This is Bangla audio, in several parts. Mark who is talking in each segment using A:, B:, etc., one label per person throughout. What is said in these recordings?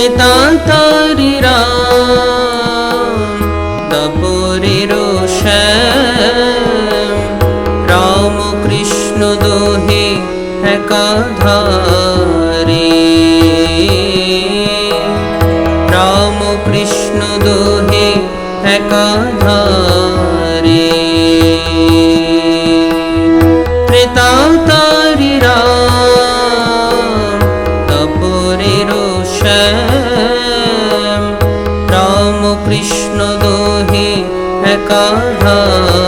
A: ত্রেতাতারি রাম দপরের রোষ রাম কৃষ্ণ দোহে একাধারে দোহে একাধারে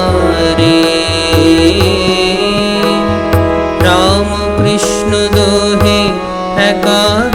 A: রাম কৃষ্ণ দোহে একাধারে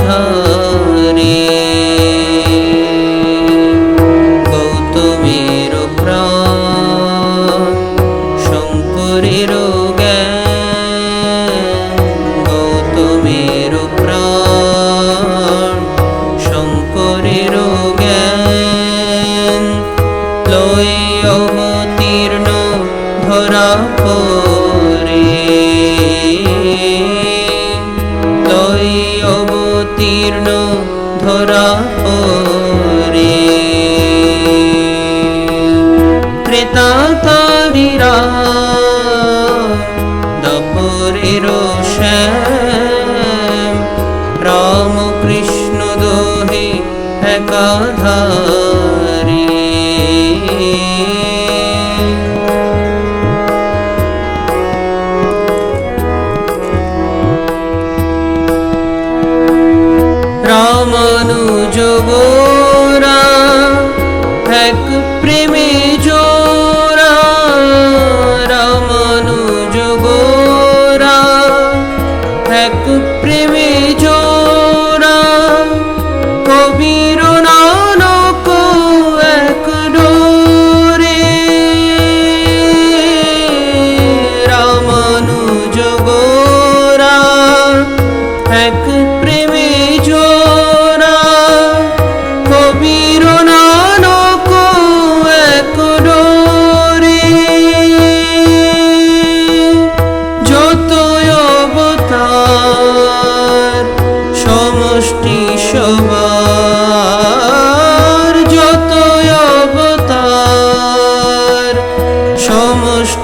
A: অবতীর্ণ ধরা পরে ত্রেতাতারিরা দপরের শ্যাম। রাম কৃষ্ণ দোহে একাধারে এক প্রেমে জোরা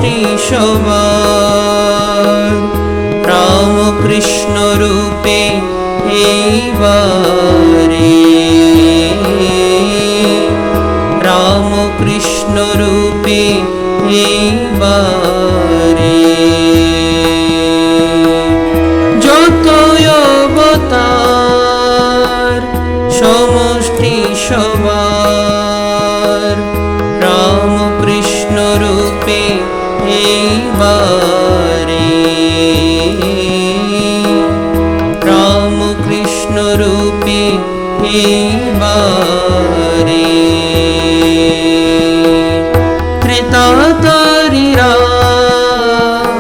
A: সমষ্টি সবার। রামকৃষ্ণ রূপে এইবারে। রামকৃষ্ণ রূপে এইবারে। যত অবতার সমষ্টি সবার এইবারে ত্রেতাতারি রাম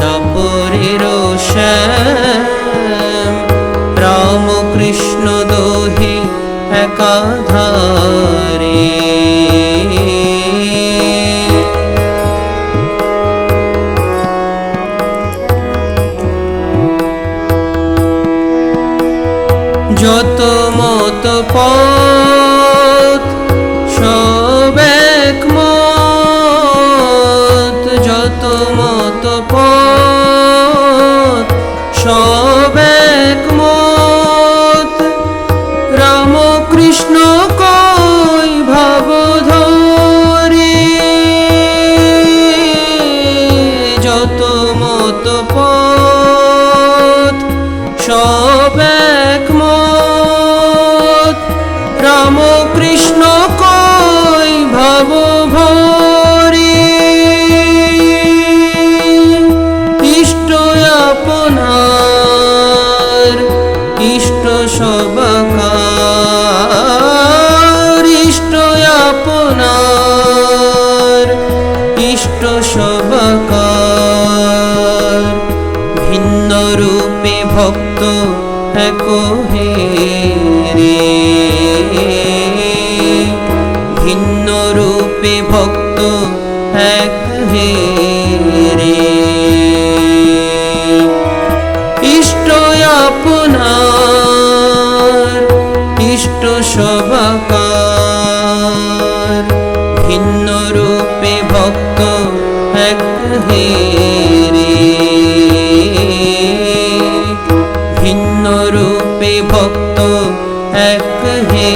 A: তাপরের শ্যাম রামকৃষ্ণ দোহে একাধারে যত মত পথ ভিন্ন রূপে ভক্ত এক রে। ইষ্ট আপনার, ইষ্ট সবাকার ভিন্ন রূপে ভক্ত এক রে। ভিন্ন রূপে ভক্ত এক রে।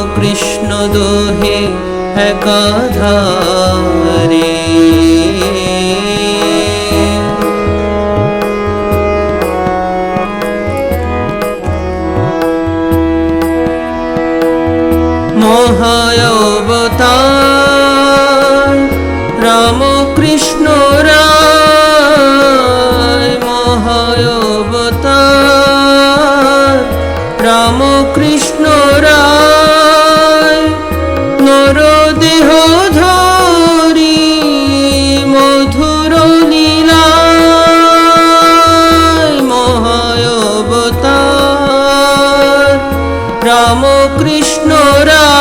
A: রামকৃষ্ণ দোহে একাধারে মহায়বতার রামকৃষ্ণ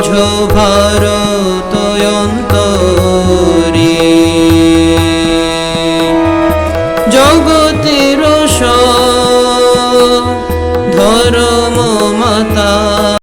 A: ঝো ভারত